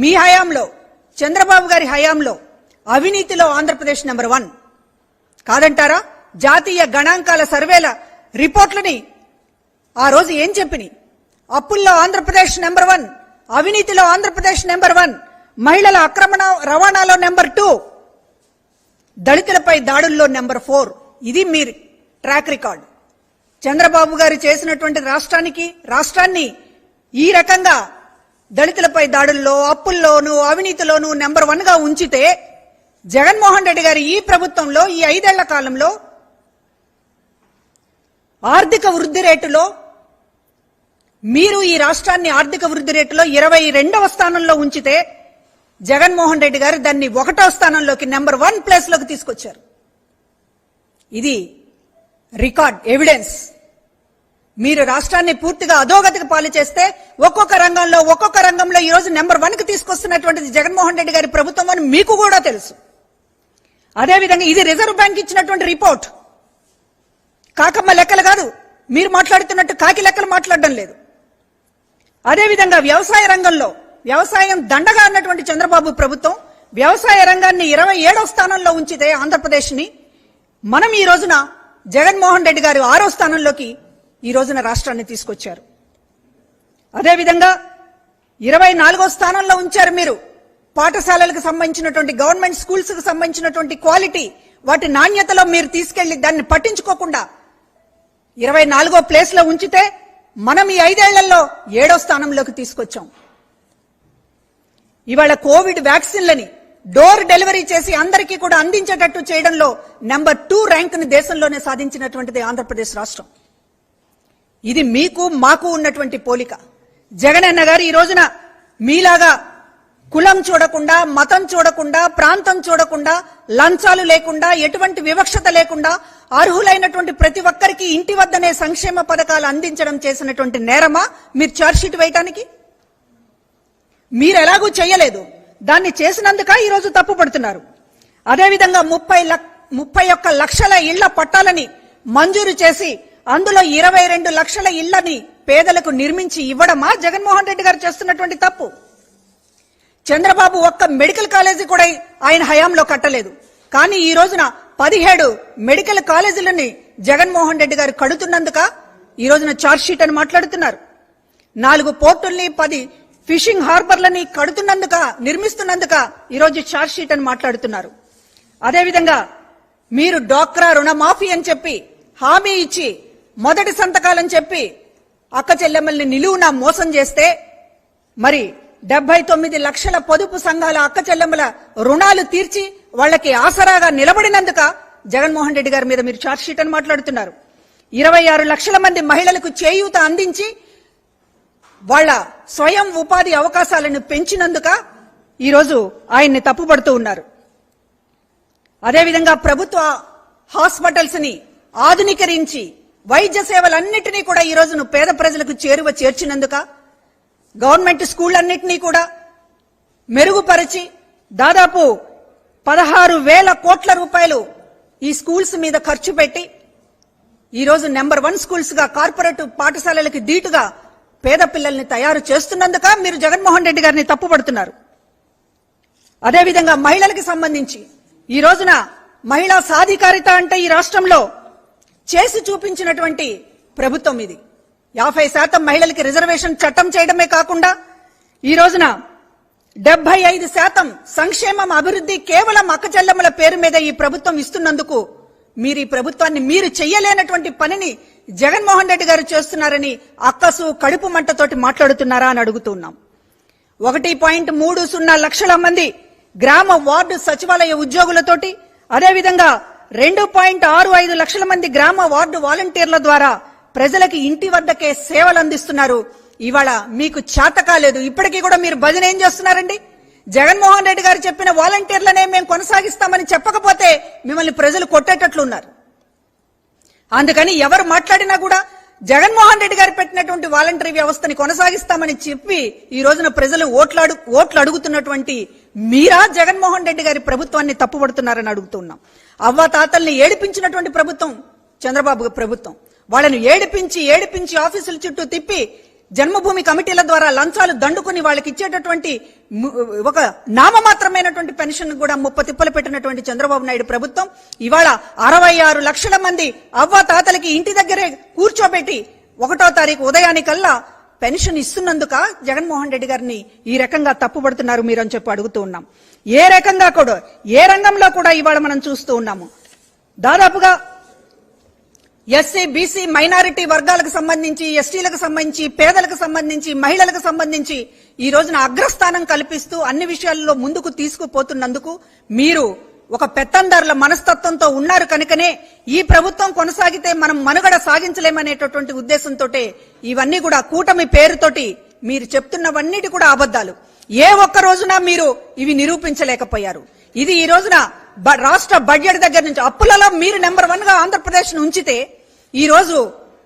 మీ హయాంలో చంద్రబాబు గారి హయాంలో అవినీతిలో ఆంధ్రప్రదేశ్ నెంబర్ వన్. కాదంటారా? జాతీయ గణాంకాల సర్వేల రిపోర్ట్లని ఆ రోజు ఏం చెప్పినాయి? అప్పుల్లో ఆంధ్రప్రదేశ్ నెంబర్ వన్ అవినీతిలో ఆంధ్రప్రదేశ్ నెంబర్ వన్ మహిళల అక్రమణ రవాణాలో నెంబర్ టూ దళితులపై దాడుల్లో నెంబర్ ఫోర్. ఇది మీ ట్రాక్ రికార్డ్. చంద్రబాబు గారు చేసినటువంటి రాష్ట్రానికి రాష్ట్రాన్ని ఈ రకంగా దళితులపై దాడుల్లో అప్పుల్లోనూ అవినీతిలోనూ నెంబర్ వన్గా ఉంచితే జగన్మోహన్ రెడ్డి గారి ఈ ప్రభుత్వంలో ఈ ఐదేళ్ళ కాలంలో ఆర్థిక వృద్ధి రేటులో మీరు ఈ రాష్ట్రాన్ని ఆర్థిక వృద్ధి రేటులో ఇరవై రెండవ స్థానంలో ఉంచితే జగన్మోహన్ రెడ్డి గారు దాన్ని ఒకటో స్థానంలోకి నెంబర్ వన్ ప్లేస్లోకి తీసుకొచ్చారు. ఇది రికార్డ్ ఎవిడెన్స్. మీరు రాష్ట్రాన్ని పూర్తిగా అధోగతికి పాలు చేస్తే ఒక్కొక్క రంగంలో ఒక్కొక్క రంగంలో ఈ రోజు నెంబర్ వన్కి తీసుకొస్తున్నటువంటిది జగన్మోహన్ రెడ్డి గారి ప్రభుత్వం అని మీకు కూడా తెలుసు. అదేవిధంగా ఇది రిజర్వ్ బ్యాంక్ ఇచ్చినటువంటి రిపోర్ట్. కాకమ్మ లెక్కలు కాదు. మీరు మాట్లాడుతున్నట్టు కాకి లెక్కలు మాట్లాడడం లేదు. అదేవిధంగా వ్యవసాయ రంగంలో వ్యవసాయం దండగా అన్నటువంటి చంద్రబాబు ప్రభుత్వం వ్యవసాయ రంగాన్ని ఇరవై ఏడో స్థానంలో ఉంచితే ఆంధ్రప్రదేశ్ని మనం ఈ రోజున జగన్మోహన్ రెడ్డి గారు ఆరో స్థానంలోకి ఈ రోజున రాష్ట్రాన్ని తీసుకొచ్చారు. అదేవిధంగా ఇరవై నాలుగో స్థానంలో ఉంచారు మీరు. పాఠశాలలకు సంబంధించినటువంటి గవర్నమెంట్ స్కూల్స్కు సంబంధించినటువంటి క్వాలిటీ వాటి నాణ్యతలో మీరు తీసుకెళ్ళి దాన్ని పట్టించుకోకుండా ఇరవై నాలుగో ప్లేస్లో ఉంచితే మనం ఈ ఐదేళ్ళలో ఏడో స్థానంలోకి తీసుకొచ్చాం. ఇవాళ కోవిడ్ వ్యాక్సిన్లని డోర్ డెలివరీ చేసి అందరికీ కూడా అందించేటట్టు చేయడంలో నెంబర్ టూ ర్యాంక్ని దేశంలోనే సాధించినటువంటిది ఆంధ్రప్రదేశ్ రాష్ట్రం. ఇది మీకు మాకు ఉన్నటువంటి పోలిక. జగనన్న గారు ఈ రోజున మీలాగా కులం చూడకుండా మతం చూడకుండా ప్రాంతం చూడకుండా లంచాలు లేకుండా ఎటువంటి వివక్షత లేకుండా అర్హులైనటువంటి ప్రతి ఒక్కరికి ఇంటి వద్దనే సంక్షేమ పథకాలు అందించడం చేసినటువంటి నేరమా మీరు చార్జ్షీట్ వేయటానికి? మీరు ఎలాగూ చేయలేదు. దాన్ని చేసినందుక ఈ రోజు తప్పు పడుతున్నారు అదేవిధంగా ముప్పై లక్ష ముప్పై ఒక్క లక్షల ఇళ్ళ పట్టాలని మంజూరు చేసి అందులో ఇరవై రెండు లక్షల ఇళ్ళని పేదలకు నిర్మించి ఇవ్వడమా? జగన్మోహన్ రెడ్డి గారు చేస్తున్నటువంటి తప్పు. చంద్రబాబు ఒక్క మెడికల్ కాలేజీ కూడా ఆయన హయాంలో కట్టలేదు. కానీ ఈ రోజున పదిహేడు మెడికల్ కాలేజీలని జగన్మోహన్ రెడ్డి గారు కడుతున్నందుక ఈ రోజున షీట్ అని మాట్లాడుతున్నారు. నాలుగు పోర్టుల్ని పది ఫిషింగ్ హార్బర్లని కడుతున్నందుక నిర్మిస్తున్నందుక ఈరోజు షీట్ అని మాట్లాడుతున్నారు. అదేవిధంగా మీరు డోక్రా రుణమాఫీ అని చెప్పి హామీ ఇచ్చి మొదటి సంతకాలని చెప్పి అక్క చెల్లెమ్మల్ని నిలువున మోసం చేస్తే మరి డెబ్బై తొమ్మిది లక్షల పొదుపు సంఘాల అక్క చెల్లెమ్మల రుణాలు తీర్చి వాళ్ళకి ఆసరాగా నిలబడినందుక జగన్మోహన్ రెడ్డి గారి మీద మీరు చార్జ్ షీట్ అని మాట్లాడుతున్నారు. ఇరవై ఆరు లక్షల మంది మహిళలకు చేయూత అందించి వాళ్ళ స్వయం ఉపాధి అవకాశాలను పెంచినందుక ఈరోజు ఆయన్ని తప్పుపడుతూ ఉన్నారు. అదేవిధంగా ప్రభుత్వ హాస్పిటల్స్ని ఆధునీకరించి వైద్య సేవలన్నింటినీ కూడా ఈ రోజును పేద ప్రజలకు చేరువ చేర్చినందుక గవర్నమెంట్ స్కూళ్ళన్నింటినీ కూడా మెరుగుపరిచి దాదాపు పదహారు వేల కోట్ల రూపాయలు ఈ స్కూల్స్ మీద ఖర్చు పెట్టి ఈరోజు నెంబర్ వన్ స్కూల్స్గా కార్పొరేటివ్ కార్పొరేట్ పాఠశాలలకి దీటుగా పేద పిల్లల్ని తయారు చేస్తున్నందుక మీరు జగన్మోహన్ రెడ్డి గారిని తప్పుపడుతున్నారు. అదేవిధంగా మహిళలకు సంబంధించి ఈ రోజున మహిళా సాధికారిత అంటే ఈ రాష్ట్రంలో చేసి చూపించినటువంటి ప్రభుత్వం ఇది. యాభై శాతం మహిళలకి రిజర్వేషన్ చట్టం చేయడమే కాకుండా ఈ రోజున డెబ్బై ఐదు శాతం సంక్షేమం అభివృద్ధి కేవలం అక్కచెల్లెమ్మల పేరు మీద ఈ ప్రభుత్వం ఇస్తున్నందుకు మీరు ఈ ప్రభుత్వాన్ని మీరు చెయ్యలేనటువంటి పనిని జగన్మోహన్ రెడ్డి గారు చేస్తున్నారని అక్కసు కడుపు మంటతోటి మాట్లాడుతున్నారా అని అడుగుతున్నాం ఒకటి పాయింట్ మూడు సున్నా లక్షల మంది గ్రామ వార్డు సచివాలయ ఉద్యోగులతోటి అదేవిధంగా రెండు పాయింట్ ఆరు ఐదు లక్షల మంది గ్రామ వార్డు వాలంటీర్ల ద్వారా ప్రజలకి ఇంటి వద్దకే సేవలు అందిస్తున్నారు. ఇవాళ మీకు చేత కాలేదు. ఇప్పటికీ కూడా మీరు భజన ఏం చేస్తున్నారండి? జగన్మోహన్ రెడ్డి గారు చెప్పిన వాలంటీర్లనే మేము కొనసాగిస్తామని చెప్పకపోతే మిమ్మల్ని ప్రజలు కొట్టేటట్లున్నారు. అందుకని ఎవరు మాట్లాడినా కూడా జగన్మోహన్ రెడ్డి గారు పెట్టినటువంటి వాలంటరీ వ్యవస్థని కొనసాగిస్తామని చెప్పి ఈ రోజున ప్రజలు ఓట్లాడు ఓట్లు అడుగుతున్నటువంటి మీరా జగన్మోహన్ రెడ్డి గారి ప్రభుత్వాన్ని తప్పుపడుతున్నారని అడుగుతున్నాం. అవ్వ తాతల్ని ఏడిపించినటువంటి ప్రభుత్వం చంద్రబాబు ప్రభుత్వం. వాళ్ళని ఏడిపించి ఏడిపించి ఆఫీసుల చుట్టూ తిప్పి జన్మభూమి కమిటీల ద్వారా లంచాలు దండుకుని వాళ్ళకి ఇచ్చేటటువంటి ఒక నామమాత్రమైనటువంటి పెన్షన్ కూడా ముప్ప తిప్పలు పెట్టినటువంటి చంద్రబాబు నాయుడు ప్రభుత్వం. ఇవాళ అరవై ఆరు లక్షల మంది అవ్వ తాతలకి ఇంటి దగ్గరే కూర్చోబెట్టి ఒకటో తారీఖు ఉదయానికల్లా పెన్షన్ ఇస్తున్నందుక జగన్మోహన్ రెడ్డి గారిని ఈ రకంగా తప్పుపడుతున్నారు మీరు అని చెప్పి అడుగుతూ ఉన్నాం. ఏ రకంగా కూడా ఏ రంగంలో కూడా ఇవాళ మనం చూస్తూ ఉన్నాము. దాదాపుగా ఎస్సీ బీసీ మైనారిటీ వర్గాలకు సంబంధించి ఎస్టీలకు సంబంధించి పేదలకు సంబంధించి మహిళలకు సంబంధించి ఈ రోజున అగ్రస్థానం కల్పిస్తూ అన్ని విషయాల్లో ముందుకు తీసుకుపోతున్నందుకు మీరు ఒక పెత్తందారుల మనస్తత్వంతో ఉన్నారు కనుకనే ఈ ప్రభుత్వం కొనసాగితే మనం మనుగడ సాగించలేమనేటటువంటి ఉద్దేశంతో ఇవన్నీ కూడా కూటమి పేరుతోటి మీరు చెప్తున్నవన్నిటి కూడా అబద్ధాలు. ఏ ఒక్క రోజున మీరు ఇవి నిరూపించలేకపోయారు. ఇది ఈ రోజున బ- రాష్ట్ర బడ్జెట్ దగ్గర నుంచి అప్పులలో మీరు నెంబర్ వన్గా ఆంధ్రప్రదేశ్ ఉంచితే ఈ రోజు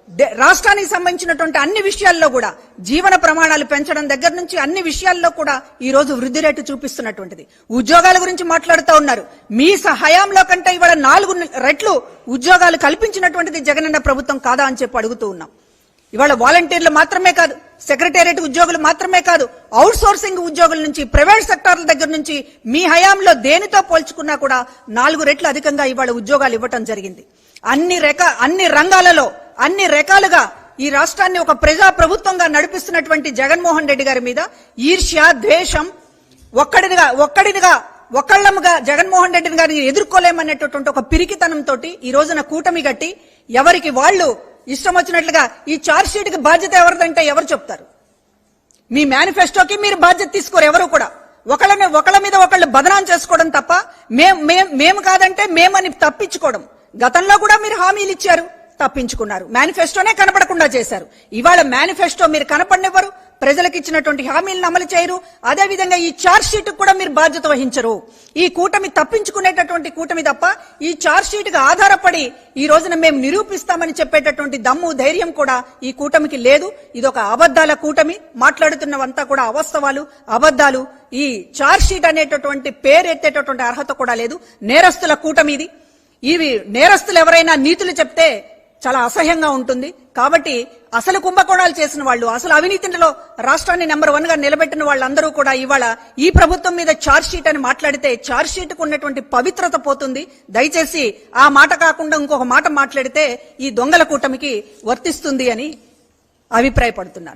దే- రాష్ట్రానికి సంబంధించినటువంటి అన్ని విషయాల్లో కూడా జీవన ప్రమాణాలు పెంచడం దగ్గర నుంచి అన్ని విషయాల్లో కూడా ఈ రోజు వృద్ధి రేటు చూపిస్తున్నటువంటిది. ఉద్యోగాల గురించి మాట్లాడుతూ ఉన్నారు. మీ సహాయంలో కంటే ఇవాళ నాలుగు రెట్లు ఉద్యోగాలు కల్పించినటువంటిది జగనన్న ప్రభుత్వం కాదా అని చెప్పి అడుగుతూ ఉన్నాం. ఇవాళ వాలంటీర్లు మాత్రమే కాదు సెక్రటేరియట్ ఉద్యోగులు మాత్రమే కాదు అవుట్ సోర్సింగ్ ఉద్యోగుల నుంచి ప్రైవేట్ సెక్టార్ల దగ్గర నుంచి మీ హయాంలో దేనితో పోల్చుకున్నా కూడా నాలుగు రెట్లు అధికంగా ఇవాళ ఉద్యోగాలు ఇవ్వటం జరిగింది. అన్ని రక అన్ని రంగాలలో అన్ని రకాలుగా ఈ రాష్ట్రాన్ని ఒక ప్రజా ప్రభుత్వంగా నడిపిస్తున్నటువంటి జగన్మోహన్ రెడ్డి గారి మీద ఈర్ష్య ద్వేషం ఒక్కడినిగా ఒక్కడినిగా ఒకళ్ళముగా జగన్మోహన్ రెడ్డిని గారిని ఎదుర్కోలేమనేటటువంటి ఒక పిరికితనంతో ఈ రోజున కూటమి గట్టి ఎవరికి వాళ్ళు ఇష్టం వచ్చినట్లుగా ఈ చార్జ్షీట్కి కి బాధ్యత ఎవరిదంటే ఎవరు చెప్తారు? మీ మేనిఫెస్టోకి మీరు బాధ్యత తీసుకోరు ఎవరు కూడా. ఒకళ్ళని ఒకళ్ళ మీద ఒకళ్ళు బదనాం చేసుకోవడం తప్ప మేం మేం- మేము కాదంటే మేమని తప్పించుకోవడం. గతంలో కూడా మీరు హామీలు ఇచ్చారు తప్పించుకున్నారు. మేనిఫెస్టోనే కనపడకుండా చేశారు. ఇవాళ మేనిఫెస్టో మీరు కనపడనివ్వరు ప్రజలకు ఇచ్చినటువంటి హామీలను అమలు చేయరు అదే విధంగా ఈ చార్జ్ షీట్ కూడా మీరు బాధ్యత వహించరు. ఈ కూటమి తప్పించుకునేటటువంటి కూటమి తప్ప ఈ చార్జ్ షీట్ ఆధారపడి ఈ రోజున మేము నిరూపిస్తామని చెప్పేటటువంటి దమ్ము ధైర్యం కూడా ఈ కూటమికి లేదు. ఇది ఒక అబద్దాల కూటమి. మాట్లాడుతున్నవంతా కూడా అవాస్తవాలు అబద్దాలు ఈ చార్జ్ షీట్ అనేటటువంటి పేరు ఎత్తేటటువంటి అర్హత కూడా లేదు. నేరస్తుల కూటమి ఇది. ఇవి నేరస్తులు ఎవరైనా నీతులు చెప్తే చాలా అసహ్యంగా ఉంటుంది. కాబట్టి అసలు కుంభకోణాలు చేసిన వాళ్ళు అసలు అవినీతిలో రాష్ట్రాన్ని నెంబర్ వన్గా నిలబెట్టిన వాళ్ళందరూ కూడా ఇవాళ ఈ ప్రభుత్వం మీద చార్జ్ షీట్ అని మాట్లాడితే చార్జ్ షీట్కు ఉన్నటువంటి పవిత్రత పోతుంది. దయచేసి ఆ మాట కాకుండా ఇంకొక మాట మాట్లాడితే ఈ దొంగల కూటమికి వర్తిస్తుంది అని అభిప్రాయపడుతున్నాను.